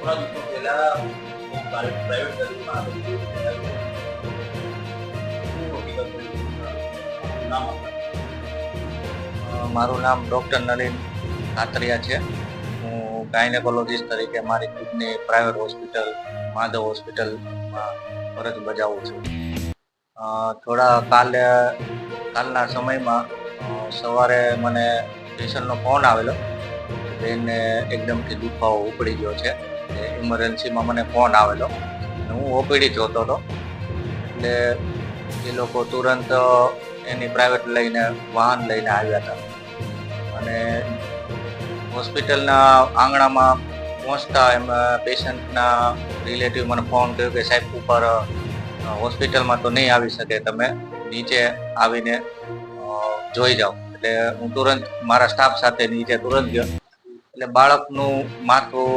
થોડા દિવસો પહેલા હું પ્રાઇવેટ સર્વિસમાં આવી હતી. શું હકીકત રહી? નામ આપો. અ, મારું નામ ડૉક્ટર નલિન કાતરિયા છે હું ગાયનેકોલોજીસ્ટ તરીકે મારી ખુદની પ્રાઇવેટ હોસ્પિટલ માધવ હોસ્પિટલમાં ફરજ બજાવું છું થોડા કાલે કાલના સમયમાં સવારે મને પેશન્ટનો ફોન આવેલો બેનને એકદમથી દુખાવો ઉપડી ગયો છે ઇમરજન્સીમાં મને ફોન આવેલો. હું ઓપીડી જોતો હતો. એટલે એ લોકો તુરંત એની પ્રાઇવેટ લઈને વાહન લઈને આવ્યા હતા. અને હોસ્પિટલના આંગણામાં પહોંચતા એમાં પેશન્ટના રિલેટિવ મને ફોન કર્યો કે, સાહેબ, ઉપર હોસ્પિટલમાં તો નહીં આવી શકે. તમે નીચે આવીને જોઈ જાઓ. એટલે હું તુરંત મારા સ્ટાફ સાથે નીચે તુરંત ગયો. એટલે બાળકનું માથું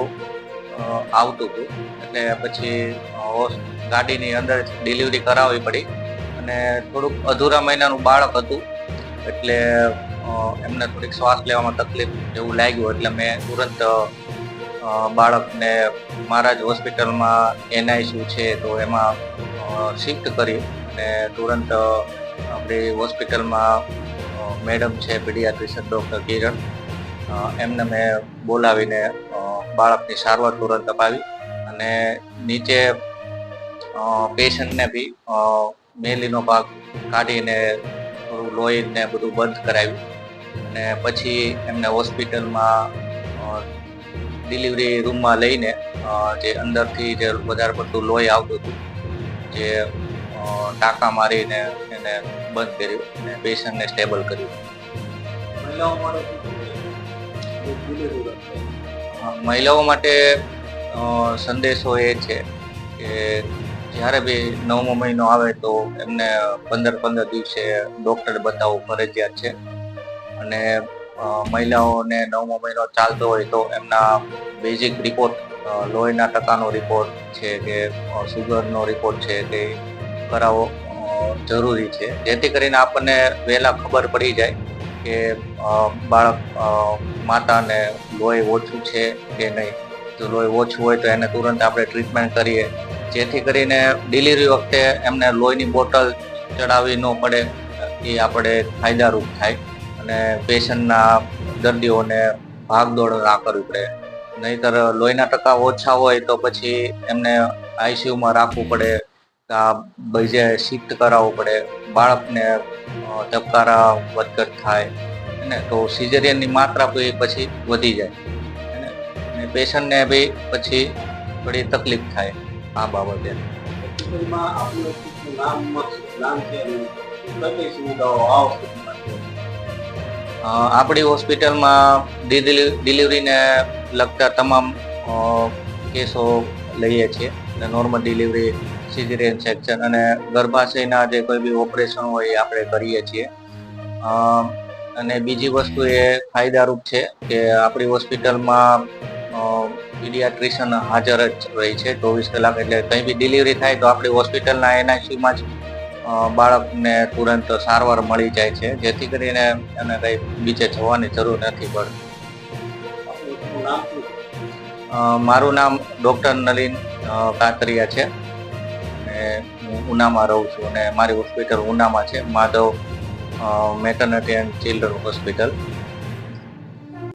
આવતું હતું. એટલે પછી ગાડીની અંદર ડિલિવરી કરાવવી પડી. અને થોડુંક અધૂરા મહિનાનું બાળક હતું. એટલે એમને થોડીક શ્વાસ લેવામાં તકલીફ જેવું લાગ્યું. એટલે મેં તુરંત બાળકને મારા જ હોસ્પિટલમાં એનઆઈસીયુ છે તો એમાં શિફ્ટ કરી અને તુરંત આપણી હોસ્પિટલમાં મેડમ છે, પીડિયાટ્રિશિયન ડૉક્ટર કિરણ. એમને મેં બોલાવીને બાળકની સારવાર તુરંત અપાવી અને નીચે પેશન્ટને બી મેલીનો ભાગ કાઢીને થોડું લોહીને બધું બંધ કરાવ્યું. અને પછી એમને હોસ્પિટલમાં ડિલિવરી રૂમમાં લઈને જે અંદરથી જે વધારે પડતું લોહી આવતું હતું, જે ટાંકા મારીને એને બંધ કર્યું અને પેશન્ટને સ્ટેબલ કર્યું. મહિલાઓ માટે સંદેશો એ છે કે જ્યારે બી નવમો મહિનો આવે તો એમને પંદર પંદર દિવસે ડૉક્ટર બતાવવું ફરજિયાત છે. અને મહિલાઓને નવમો મહિનો ચાલતો હોય તો એમના બેઝિક રિપોર્ટ લોહીના ટકાનો રિપોર્ટ છે કે સુગરનો રિપોર્ટ છે તે કરાવવો જરૂરી છે. જેથી કરીને આપણને વહેલા ખબર પડી જાય કે બાળક માતાને લોહી ઓછું છે કે નહીં? જો લોહી ઓછું હોય તો એને તુરંત આપણે ટ્રીટમેન્ટ કરીએ. જેથી કરીને ડિલિવરી વખતે એમને લોહીની બોટલ ચડાવવી ન પડે, એ આપણે ફાયદારૂપ થાય. અને પેશન્ટના દર્દીઓને ભાગદોડ ના કરવી પડે. નહીતર લોહીના ટકા ઓછા હોય તો પછી એમને આઈસીયુમાં રાખવું પડે. આ બીજે શિફ્ટ કરાવવું પડે. બાળકને ધબકારા વધઘટ થાય ને તો સિઝેરિયનની માત્રા પછી વધી જાય. અને પેશન્ટને બી પછી થોડી તકલીફ થાય આ બાબતે. આપણી હોસ્પિટલમાં ડિલિવરીને લગતા તમામ કેસો લઈએ છીએ. અને નોર્મલ ડિલિવરી સિઝેરિયન સેક્શન અને ગર્ભાશયના જે કોઈ બી ઓપરેશન હોય એ આપણે કરીએ છીએ. અને બીજી વસ્તુ એ ફાયદારૂપ છે કે આપણી હોસ્પિટલમાં પીડિયાટ્રિશન હાજર જ રહી છે ચોવીસ કલાક એટલે કંઈ બી ડિલિવરી થાય તો આપણી હોસ્પિટલના એનઆઈસીયુમાં જ બાળકને તુરંત સારવાર મળી જાય છે. જેથી કરીને એને કંઈ બીજે જવાની જરૂર નથી પડતી. મારું નામ ડૉક્ટર નલિન કાતરિયા છે. અને હું ઉનામાં રહું છું અને મારી હોસ્પિટલ ઉનામાં છે, Madhav maternity and children hospital